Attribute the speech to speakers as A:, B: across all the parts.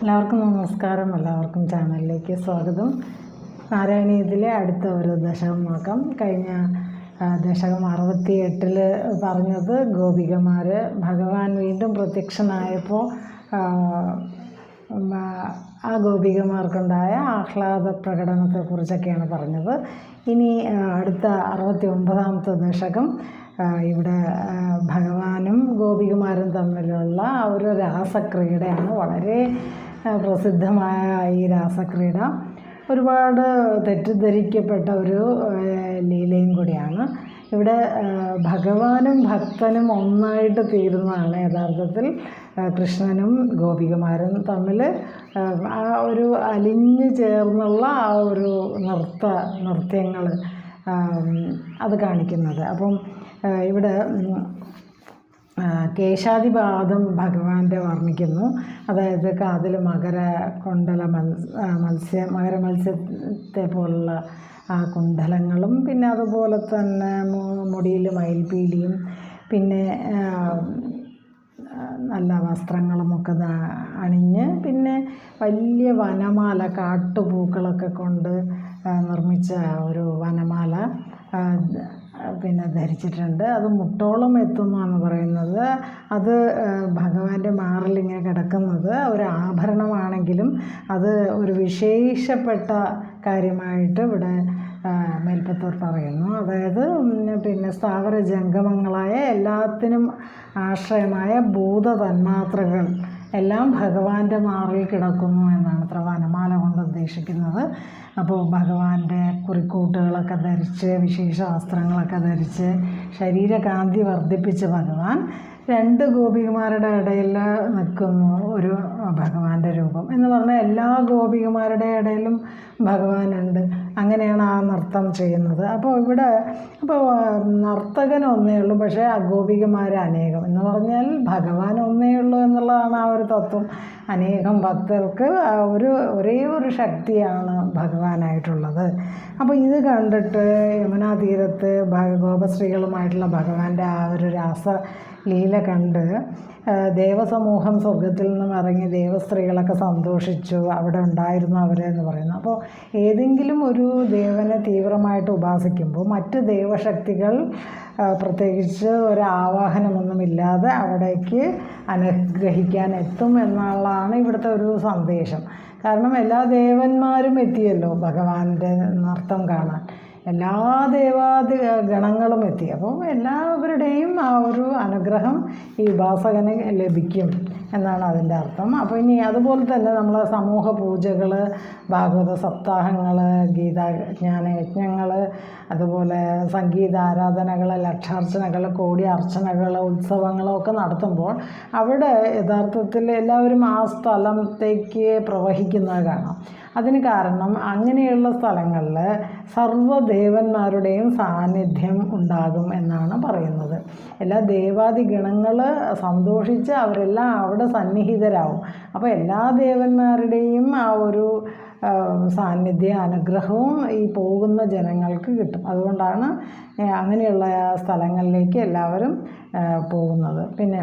A: എല്ലാവർക്കും നമസ്കാരം. എല്ലാവർക്കും ചാനലിലേക്ക് സ്വാഗതം. നാരായണീയത്തിലെ അടുത്ത ഒരു ദശകം നോക്കാം കഴിഞ്ഞ ദശകം അറുപത്തി എട്ടിൽ പറഞ്ഞത് ഗോപികമാർ ഭഗവാൻ വീണ്ടും പ്രത്യക്ഷനായപ്പോൾ ആ, ഗോപികമാർക്കുണ്ടായ ആഹ്ലാദ പ്രകടനത്തെക്കുറിച്ചൊക്കെയാണ് പറഞ്ഞത്. ഇനി അടുത്ത അറുപത്തി ഒമ്പതാമത്തെ ദശകം ഇവിടെ ഭഗവാനും ഗോപികമാരും തമ്മിലുള്ള ഒരു രാസക്രീഡയാണ് വളരെ പ്രസിദ്ധമായ ഈ രാസക്രീഡ ഒരുപാട് തെറ്റിദ്ധരിക്കപ്പെട്ട ഒരു ലീലയും കൂടിയാണ്. ഇവിടെ ഭഗവാനും ഭക്തനും ഒന്നായിട്ട് തീരുന്നതാണ് യഥാർത്ഥത്തിൽ കൃഷ്ണനും ഗോപികുമാരും തമ്മിൽ ആ, ഒരു അലിഞ്ഞു ചേർന്നുള്ള ആ ഒരു നൃത്ത നൃത്യങ്ങൾ അത് കാണിക്കുന്നത്. അപ്പം ഇവിടെ കേശാദിപാദം ഭഗവാന്റെ വർണിക്കുന്നു. അതായത് കാതിൽ മകര കൊണ്ടല മത്സ്യ മകര മത്സ്യത്തെ പോലുള്ള ആ കുണ്ഡലങ്ങളും പിന്നെ അതുപോലെ തന്നെ മുടിയിൽ മയിൽപീലിയും പിന്നെ നല്ല വസ്ത്രങ്ങളുമൊക്കെ അണിഞ്ഞ് പിന്നെ വലിയ വനമാല കാട്ടുപൂക്കളൊക്കെ കൊണ്ട് നിർമ്മിച്ച ഒരു വനമാല പിന്നെ ധരിച്ചിട്ടുണ്ട്. അത് മുട്ടോളം എത്തുന്നതാണ് പറയുന്നത്. അത് ഭഗവാന്റെ മാറിലിങ്ങനെ കിടക്കുന്നത് ഒരു ആഭരണമാണെങ്കിലും അത് ഒരു വിശേഷപ്പെട്ട കാര്യമായിട്ട് ഇവിടെ മേൽപ്പത്തൂർ പറയുന്നു. അതായത് പിന്നെ സ്ഥാവര ജംഗമങ്ങളായ എല്ലാത്തിനും ആശ്രയമായ ഭൂത തന്മാത്രകൾ എല്ലാം ഭഗവാന്റെ മാറിൽ കിടക്കുന്നു എന്നാണ് അത്ര വനമാല കൊണ്ട് ഉദ്ദേശിക്കുന്നത്. അപ്പോൾ ഭഗവാന്റെ കുറിക്കൂട്ടുകളൊക്കെ ധരിച്ച് വിശേഷ വസ്ത്രങ്ങളൊക്കെ ധരിച്ച് ശരീരകാന്തി വർദ്ധിപ്പിച്ച് ഭഗവാൻ രണ്ട് ഗോപികമാരുടെ ഇടയിൽ നിൽക്കുന്നു ഒരു ഭഗവാന്റെ രൂപം എന്ന് പറഞ്ഞാൽ എല്ലാ ഗോപികമാരുടെ ഇടയിലും ഭഗവാനുണ്ട്. അങ്ങനെയാണ് ആ നൃത്തം ചെയ്യുന്നത്. അപ്പോൾ ഇവിടെ അപ്പോൾ നർത്തകൻ ഒന്നേ ഉള്ളൂ പക്ഷേ ആ ഗോപികമാർ അനേകം. എന്ന് പറഞ്ഞാൽ ഭഗവാൻ ഒന്നേ ഉള്ളൂ എന്നുള്ളതാണ് ആ ഒരു തത്വം. അനേകം ഭക്തർക്ക് ഒരു ഒരേ ഒരു ശക്തിയാണ് ഭഗവാനായിട്ടുള്ളത്. അപ്പോൾ ഇത് കണ്ടിട്ട് യമുനാ തീരത്ത് ഗോപശ്രീകളുമായിട്ടുള്ള ഭഗവാന്റെ ആ ഒരു രാസ ലീല കണ്ട് ദേവസമൂഹം സ്വർഗത്തിൽ നിന്നും ഇറങ്ങി ദേവസ്ത്രീകളൊക്കെ സന്തോഷിച്ചു അവിടെ ഉണ്ടായിരുന്നു അവരെന്ന് പറയുന്നു. അപ്പോൾ ഏതെങ്കിലും ഒരു ദേവനെ തീവ്രമായിട്ട് ഉപാസിക്കുമ്പോൾ മറ്റ് ദൈവശക്തികൾ പ്രത്യേകിച്ച് ഒരു ആവാഹനമൊന്നുമില്ലാതെ അവിടേക്ക് അനുഗ്രഹിക്കാൻ എത്തും എന്നുള്ളതാണ് ഇവിടുത്തെ ഒരു സന്ദേശം. കാരണം എല്ലാ ദേവന്മാരും എത്തിയല്ലോ ഭഗവാന്റെ നൃത്തം കാണാൻ. എല്ലാ ദേവാദി ഗണങ്ങളും എത്തി. അപ്പോൾ എല്ലാവരുടെയും ആ ഒരു അനുഗ്രഹം ഈ ഉപാസകന് ലഭിക്കും എന്നാണ് അതിന്റെ അർത്ഥം. അപ്പോൾ ഇനി അതുപോലെ തന്നെ നമ്മൾ സമൂഹ പൂജകൾ ഭാഗവത സപ്താഹങ്ങൾ ഗീതാജ്ഞാന യജ്ഞങ്ങൾ അതുപോലെ സംഗീത ആരാധനകൾ ലക്ഷാർച്ചനകൾ കോടി അർച്ചനകൾ ഉത്സവങ്ങളൊക്കെ നടത്തുമ്പോൾ അവിടെ യഥാർത്ഥത്തിൽ എല്ലാവരും ആ സ്ഥലത്തേക്ക് പ്രവഹിക്കുന്നത് കാണാം. അതിന് കാരണം അങ്ങനെയുള്ള സ്ഥലങ്ങളിൽ സർവദേവന്മാരുടെയും സാന്നിധ്യം ഉണ്ടാകും എന്നാണ് പറയുന്നത്. എല്ലാ ദേവാദി ഗണങ്ങൾ സന്തോഷിച്ച് അവരെല്ലാം അവിടെ സന്നിഹിതരാകും അപ്പോൾ എല്ലാ ദേവന്മാരുടെയും ആ ഒരു സാന്നിധ്യ അനുഗ്രഹവും ഈ പോകുന്ന ജനങ്ങൾക്ക് കിട്ടും. അതുകൊണ്ടാണ് അങ്ങനെയുള്ള സ്ഥലങ്ങളിലേക്ക് എല്ലാവരും പോകുന്നത്. പിന്നെ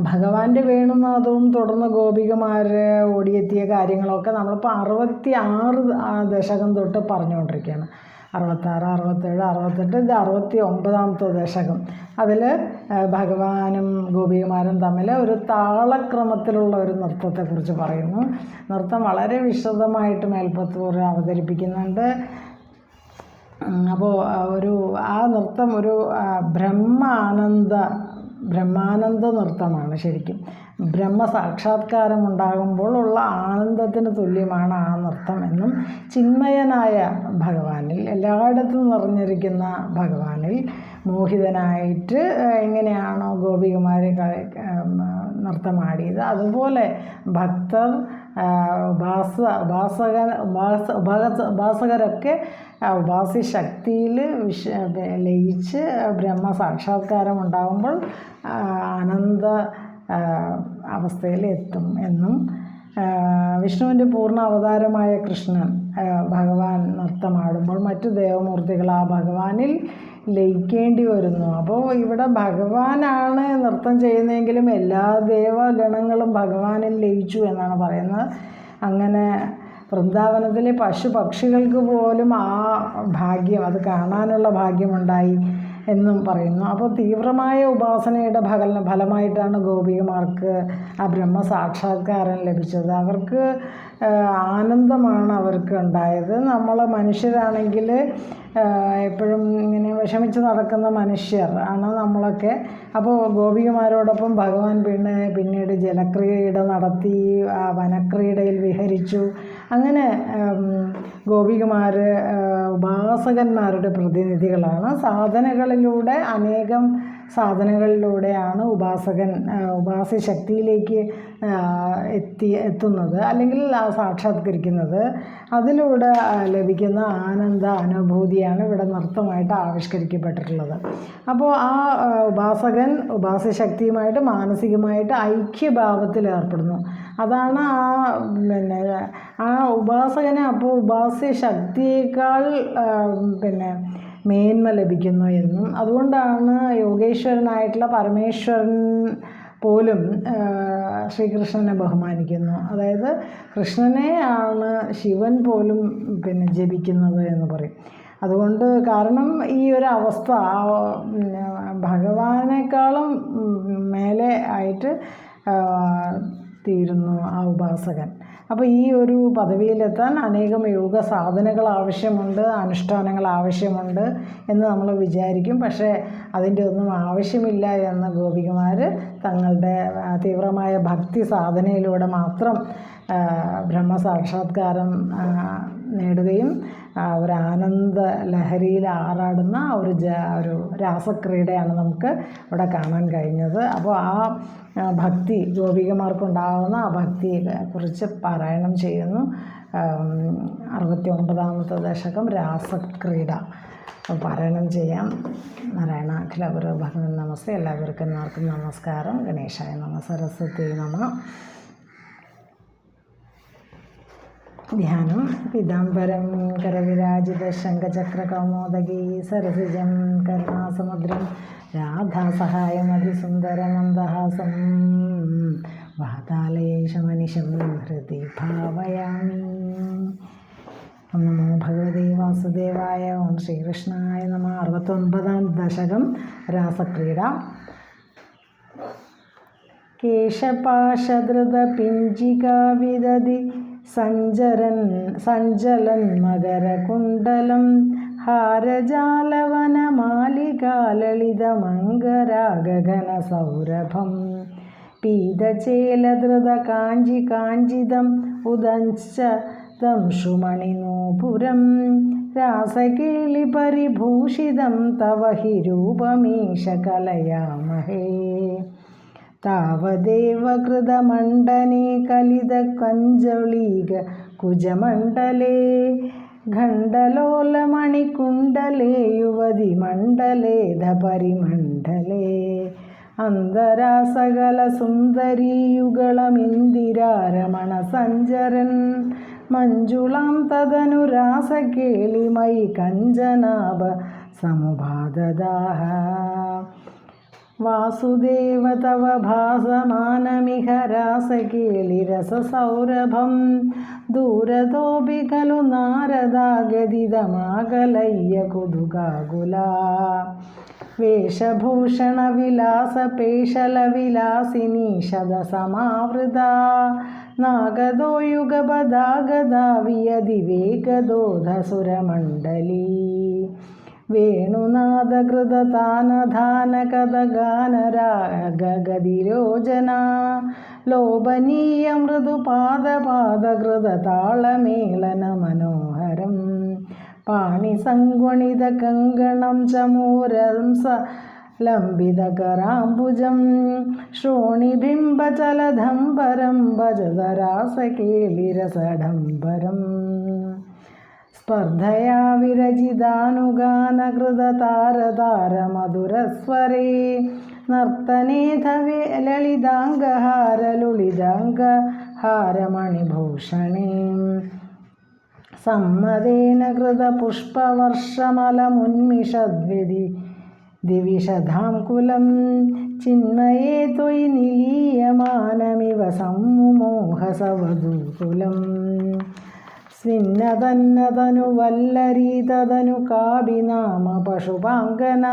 A: ഭഗവാന്റെ വേണുനാഥവും തുടർന്ന് ഗോപികമാർ ഓടിയെത്തിയ കാര്യങ്ങളൊക്കെ നമ്മളിപ്പോൾ അറുപത്തി ആറ് ദശകം തൊട്ട് പറഞ്ഞുകൊണ്ടിരിക്കുകയാണ്. അറുപത്താറ് അറുപത്തേഴ് അറുപത്തെട്ട് ഇത് അറുപത്തി ഒമ്പതാമത്തെ ദശകം അതിൽ ഭഗവാനും ഗോപികമാരും തമ്മിൽ ഒരു താളക്രമത്തിലുള്ള ഒരു നൃത്തത്തെക്കുറിച്ച് പറയുന്നു. നൃത്തം വളരെ വിശദമായിട്ട് മേൽപ്പത്തൂർ അവതരിപ്പിക്കുന്നുണ്ട്. അപ്പോൾ ഒരു ആ നൃത്തം ഒരു ബ്രഹ്മാനന്ദ ബ്രഹ്മാനന്ദ നൃത്തമാണ് ശരിക്കും. ബ്രഹ്മ സാക്ഷാത്കാരം ഉണ്ടാകുമ്പോൾ ഉള്ള ആനന്ദത്തിന് തുല്യമാണ് ആ നൃത്തം എന്നും ചിന്മയനായ ഭഗവാനിൽ എല്ലായിടത്തും നിറഞ്ഞിരിക്കുന്ന ഭഗവാനിൽ മോഹിതനായിട്ട് എങ്ങനെയാണോ ഗോപികുമാരി നൃത്തമാടിയത്. അതുപോലെ ഭക്തർ ഉപാസ ഉപാസകൻ ഉപാസ ഉപാസ ഉപാസകരൊക്കെ ഉപാസി ശക്തിയിൽ വിശ ലയിച്ച് ബ്രഹ്മ സാക്ഷാത്കാരം ഉണ്ടാകുമ്പോൾ ആനന്ദ എത്തും എന്നും വിഷ്ണുവിന്റെ പൂർണ അവതാരമായ കൃഷ്ണൻ ഭഗവാൻ നൃത്തമാടുമ്പോൾ മറ്റു ദേവമൂർത്തികൾ ആ ഭഗവാനിൽ ലയിക്കേണ്ടി വരുന്നു. അപ്പോൾ ഇവിടെ ഭഗവാനാണ് നൃത്തം ചെയ്യുന്നതെങ്കിലും എല്ലാ ദേവഗണങ്ങളും ഭഗവാനിൽ ലയിച്ചു എന്നാണ് പറയുന്നത്. അങ്ങനെ വൃന്ദാവനത്തിലെ പശു പക്ഷികൾക്ക് പോലും ആ ഭാഗ്യം അത് കാണാനുള്ള ഭാഗ്യമുണ്ടായി. എന്നും പറയുന്നു. അപ്പോൾ തീവ്രമായ ഉപാസനയുടെ ഫല ഫലമായിട്ടാണ് ഗോപികമാർക്ക് ആ ബ്രഹ്മ സാക്ഷാത്കാരം ലഭിച്ചത്. അവർക്ക് ആനന്ദമാണ് അവർക്ക് ഉണ്ടായത്. നമ്മൾ മനുഷ്യരാണെങ്കിൽ എപ്പോഴും ഇങ്ങനെ വിഷമിച്ച് നടക്കുന്ന മനുഷ്യർ ആണ് നമ്മളൊക്കെ. അപ്പോൾ ഗോപികമാരോടൊപ്പം ഭഗവാൻ പിന്നെ പിന്നീട് ജലക്രീഡ നടത്തി വനക്രീഡയിൽ വിഹരിച്ചു. അങ്ങനെ ഗോപികമാർ ഉപാസകന്മാരുടെ പ്രതിനിധികളാണ്. സാധനകളിലൂടെ അനേകം സാധനകളിലൂടെയാണ് ഉപാസകൻ ഉപാസ ശക്തിയിലേക്ക് എത്തി എത്തുന്നത് അല്ലെങ്കിൽ സാക്ഷാത്കരിക്കുന്നത്. അതിലൂടെ ലഭിക്കുന്ന ആനന്ദ അനുഭൂതിയാണ് ഇവിടെ നൃത്തമായിട്ട് ആവിഷ്കരിക്കപ്പെട്ടിട്ടുള്ളത്. അപ്പോൾ ആ ഉപാസകൻ ഉപാസ്യ ശക്തിയുമായിട്ട് മാനസികമായിട്ട് ഐക്യഭാവത്തിൽ ഏർപ്പെടുന്നു അതാണ് ആ പിന്നെ ആ ഉപാസകന് അപ്പോൾ ഉപാസ്യ ശക്തിയേക്കാൾ പിന്നെ മേന്മ ലഭിക്കുന്നു എന്നും. അതുകൊണ്ടാണ് യോഗേശ്വരനായിട്ടുള്ള പരമേശ്വരൻ പോലും ശ്രീകൃഷ്ണനെ ബഹുമാനിക്കുന്നു. അതായത് കൃഷ്ണനെ ആണ് ശിവൻ പോലും പിന്നെ ജപിക്കുന്നത് എന്ന് പറയും. അതുകൊണ്ട് കാരണം ഈ ഒരു അവസ്ഥ ഭഗവാനേക്കാളും മേലെ ആയിട്ട് തീരുന്നു ആ ഉപാസകൻ. അപ്പോൾ ഈ ഒരു പദവിയിലെത്താൻ അനേകം യോഗ സാധനകൾ ആവശ്യമുണ്ട് അനുഷ്ഠാനങ്ങൾ ആവശ്യമുണ്ട് എന്ന് നമ്മൾ വിചാരിക്കും. പക്ഷേ അതിന്റെ ഒന്നും ആവശ്യമില്ല എന്ന് ഗോപികുമാർ തങ്ങളുടെ തീവ്രമായ ഭക്തി സാധനയിലൂടെ മാത്രം ബ്രഹ്മസാക്ഷാത്കാരം നേടുകയും ഒരു ആനന്ദ ലഹരിയിൽ ആറാടുന്ന ഒരു ജ ഒരു രാസക്രീഡയാണ് നമുക്ക് ഇവിടെ കാണാൻ കഴിഞ്ഞത്. അപ്പോൾ ആ ഭക്തി ഗോപികമാർക്കുണ്ടാകുന്ന ആ ഭക്തിയെ കുറിച്ച് പാരായണം ചെയ്യുന്നു. അറുപത്തി ഒമ്പതാമത്തെ ദശകം രാസക്രീഡ. പാരായണം ചെയ്യാം. നാരായണ അഖില ഭഗവൻ നമസ്തേ. എല്ലാവർക്കും എല്ലാവർക്കും നമസ്കാരം. ഗണേശായ നമ സരസ്വതി നമ. ധ്യാനം പിതാംബരം കരവിരാജിത ശംഖചക്രകൗമോദകീ സരസിജം കരുണാസമുദ്രം രാധാസഹായം അതിസുന്ദരമന്ദഹാസം വാതാലയേശമനിശം ഹൃദി ഭാവയാമി. ഓം നമോ ഭഗവതി വാസുദേവായ ഓം ശ്രീകൃഷ്ണായ നമ. അറുപത്തൊൻപതാം ദശകം രാസക്രീഡ. കേശപാശധൃതപിഞ്ചികാവിദതി സഞ്ചരൻ സഞ്ചലൻ മകരകുണ്ടലം ഹാരജാലവനമാലികാലളിതമംഗരാഗഗനസൗരഭം പീതചേലധൃത കാഞ്ചി കാഞ്ചിതം ഉദഞ്ച ദംഷുമണിനൂപുരം രാസകേളിപരിഭൂഷിതം തവ हि रूपमीश कलयामहे താവദേവകൃതമണ്ഡനെ കലിത കഞ്ചളീക കുജമണ്ഡലേ ഖണ്ഡലോലമണികുണ്ടലേ യുവതി മണ്ഡലേ ധപരിമണ്ഡലേ. അന്തരാ സകല സുന്ദരീയുകളമിന്ദിരാരമണ സഞ്ചരൻ മഞ്ജുളാം തദനുരാസകേളിമയി കഞ്ചനാഭ സമുപാദദാഹ. വാസുദേവ തവ ഭാസമാനമിഹ രാസകേളിരസസൗരഭം ദൂരതോപി ഖലു നാരദാഗതിതമാകലയ്യ കുതുകാകുലാ വേഷഭൂഷണവിലാസപേശലവിലാസിനി ശതസമാവൃതാ നാഗദോ യുഗപദാഗദാ വിയതിവേഗദോധസുരമണ്ഡലീ വേണുനാദകൃതതാനധാനകഥഗാനരാഗഗതിരോചന ലോഭനീയ മൃദുപാദപാദകൃതതാളമേളന മനോഹരം പാണിസങ്കുണിതകങ്കണം ചമൂരം സ ലംബിതകരാംബുജം ശ്രോണിബിംബചലധംബരം ഭജതരാസകേളിരസഡംബരം. സ്പർദ്ധയാ വിരചിതാനുഗാനകൃതതാരതാരമധുരസ്വരേ നർത്തനേധവേ ലളിതാംഗഹാരലുളിതാംഗ ഹാരമണിഭൂഷണീം സമ്മതേന കൃതപുഷ്പവർഷമലമുന്മിഷദ്വിധി ദിവിഷധാം കുലം ചിന്മയേ ത്വയി നിലീയമാനമിവ സമ്മുമോഹസവധൂകുലം സ്വിന്നതന്നതനു വല്ലരീതതനു കാപിനാമ പശുപാങ്കന.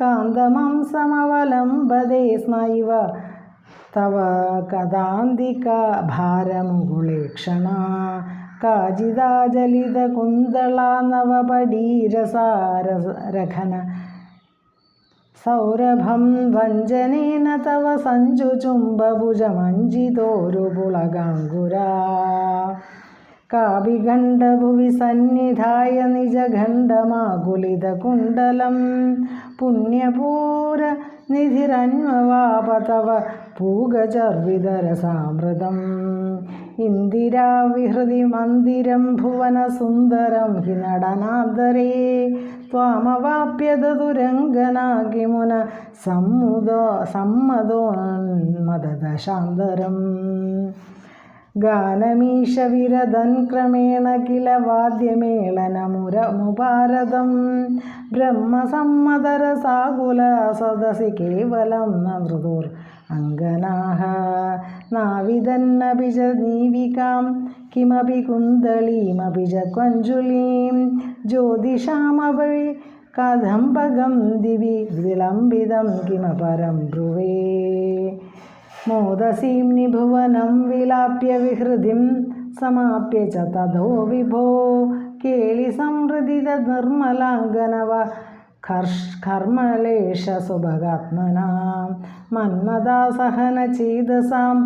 A: കാന്തമാംസമവലംബതേ സ്മൈവ. തവ കഥാന്തിക ഭാരമുകുളേക്ഷണ കാജിതാജലിത കുന്തളാനവപടീരസാരഘന സൗരഭം വഞ്ചനേന തവ സഞ്ജുചുംബഭുജമഞ്ജിതോരുപുളകാങ്കുരാ കാവിഖണ്ഡഭുവി സന്നിധായ നിജഖണ്ഡമാകുലിതകുണ്ടലം പുണ്യപൂര നിധിരന്മവാപതവ പൂഗചർവിതരസാമൃതം. ഇന്ദിരാവിഹൃതി മന്ദിരം ഭുവനസുന്ദരം ഹി നടനാന്തരേ ത്വാമവാപ്യതുരംഗനാകിമുന സമ്മുദോ സമ്മതോന്മദശാന്തരം ഗാനമീശവിരദൻ ക്രമേണ കില വാദ്യമേളനമുരമുപാരതം ബ്രഹ്മസമ്മതരസാകുല സദസി കേവലം ന മൃദുർ അങ്കനാഹ. നാവിദന്നപി ച നീവികാം കിമപി കുന്തളീമപി ച ജ്യോതിഷാമവഴി കഥം പകം ദിവി വിളംബിതം കിമപരം ബ്രുവേ. മോദസീം നിഭുവനം വിലാപ്യ വിഹൃതിം സമാപ്യ ച തഥോ വിഭോ കേളി സംഹൃദിത നിർമ്മലാംഗനവ കർഷ് കർമ്മലേശ സുഭഗാത്മന മന്മദാസഹന ചേതസാം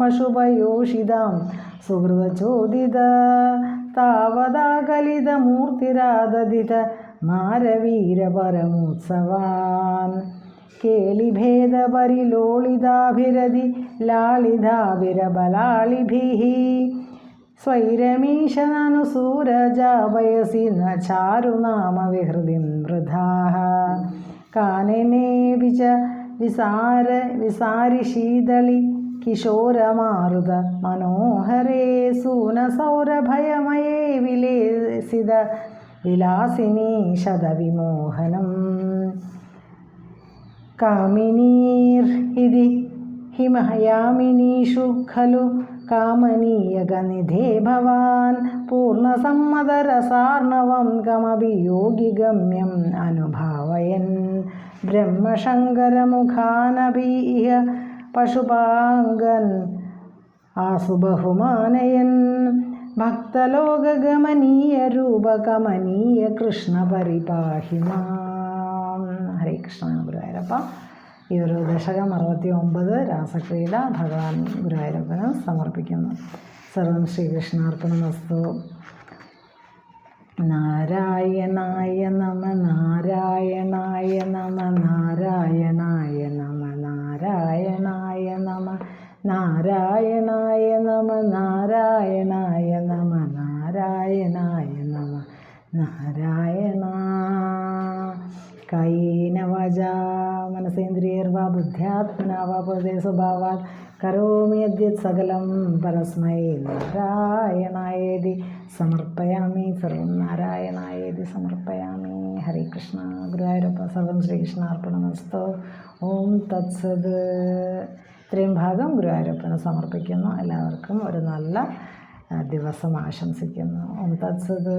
A: പശുപയോഷിതാം സുഹൃതചോദിത താവതാകലിതമൂർത്തിരാദതിത മാരവീരപരമോത്സവാൻ കേളിഭേദപരിലോളിതാഭിരതി ലാളിതാഭിരബലാളിഭിः സ്വൈരമീശനനുസൂരജാപയസി ന ചാരുനാമവിഹൃതിം വൃഥാः കാനനേപി ച വിസാര വിസാരിശീതളി കിശോരമാരുത മനോഹരേ സൂനസൗരഭയമയേ വിലേസിത ഇതി ഹിമയാമിനീഷു ഖലു. കാമനീയഗനിധേ ഭവാൻ. പൂർണസമ്മതരസാർണവം കമപി യോഗിഗമ്യം അനുഭാവയൻ. ബ്രഹ്മശങ്കരമുഖാനപി ഇഹ പശുപാങ്കൻ ആസുബഹുമാനയൻ. ഭക്തലോകഗമനീയ രൂപകമനീയ കൃഷ്ണ പരിപാഹി ഹരേ കൃഷ്ണ ഗുരുവായൂരപ്പ. ഈ ഒരു ദശകം അറുപത്തി ഒമ്പത് രാസക്രീഡ ഭഗവാൻ ഗുരുവായൂരപ്പന് സമർപ്പിക്കുന്നു. സർവം ശ്രീകൃഷ്ണാർപ്പണ വസ്തു നാരായണായ നമ നാരായണായ നമ നാരായണായ നമ നാരായണായ നമ നാരായണായ നമ നാരായണായ നമ നാരായണായ നമ നാരായണ. കായേന വാച മനസേന്ദ്രിയർവാ ബുദ്ധ്യാത്മനാ വാ പദേ സ്വഭാവാത് കരോമി അദ്യത് സകലം പരസ്മൈ നാരായണായേതി സമർപ്പയാമി സർവം നാരായണായേതി സമർപ്പയാമി ഹരേ കൃഷ്ണ ഗുരുവായൂരപ്പ സർവം ശ്രീകൃഷ്ണാർപ്പണമസ്തോ ഓം തത്സത് ഇത്രയും ഭാഗം ഗുരുവായൂരപ്പന് സമർപ്പിക്കുന്നു. എല്ലാവർക്കും ഒരു നല്ല ദിവസം ആശംസിക്കുന്നു. ഓം തത്സത്.